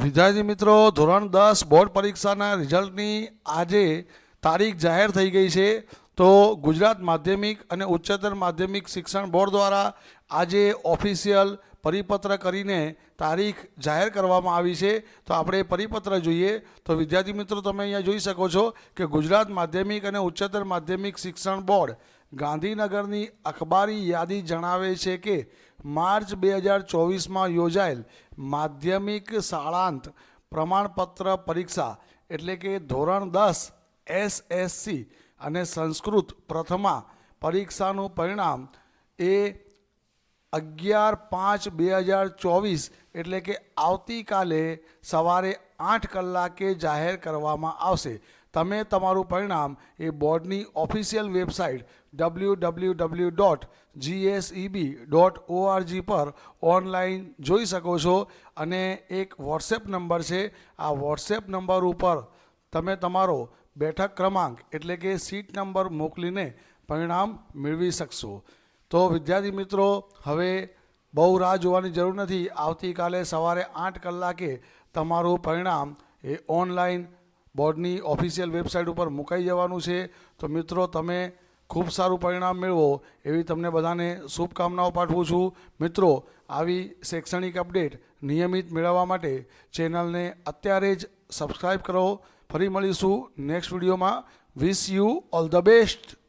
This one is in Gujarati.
વિદ્યાર્થી મિત્રો, ધોરણ દસ બોર્ડ પરીક્ષાના રિઝલ્ટની આજે તારીખ જાહેર થઈ ગઈ છે. તો ગુજરાત માધ્યમિક અને ઉચ્ચતર માધ્યમિક શિક્ષણ બોર્ડ દ્વારા આજે ઓફિશિયલ પરિપત્ર કરીને તારીખ જાહેર કરવામાં આવી છે. તો આપણે પરિપત્ર જોઈએ. તો વિદ્યાર્થી મિત્રો, તમે અહીંયા જોઈ શકો છો કે ગુજરાત માધ્યમિક અને ઉચ્ચતર માધ્યમિક શિક્ષણ બોર્ડ ગાંધીનગરની અખબારી યાદી જણાવે છે કે માર્ચ બે હજાર ચોવીસમાં યોજાયેલ માધ્યમિક શાળાંત પ્રમાણપત્ર પરીક્ષા એટલે કે ધોરણ દસ એસએસસી અને સંસ્કૃત પ્રથમા પરીક્ષાનું પરિણામ એ અગિયાર પાંચ બે હજાર ચોવીસ એટલે કે આવતીકાલે સવારે આઠ કલાકે જાહેર કરવામાં આવશે. તમે તમારું પરિણામ એ બોર્ડની official website W W W dot GSEB dot ORG પર ઓનલાઈન જોઈ શકો છો અને એક વોટ્સએપ નંબર છે. આ વોટ્સએપ નંબર ઉપર તમે તમારો બેઠક ક્રમાંક એટલે કે સીટ નંબર મોકલીને પરિણામ મેળવી શકશો. તો વિદ્યાર્થી મિત્રો, હવે બહુ રાહ જોવાની જરૂર નથી. આવતીકાલે સવારે આઠ કલાકે તમારું પરિણામ એ ઓનલાઈન બોર્ડની ઓફિશિયલ વેબસાઇટ ઉપર મુકાઈ જવાનું છે. તો મિત્રો, તમે ખૂબ સારું પરિણામ મેળવો. એવી તમને બધાને શુભકામનાઓ પાઠવું છું. મિત્રો, આવી શૈક્ષણિક અપડેટ નિયમિત મેળવવા માટે ચેનલને અત્યારે જ સબસ્ક્રાઈબ કરો. ફરી મળીશું નેક્સ્ટ વિડીયોમાં. Wish you all the best.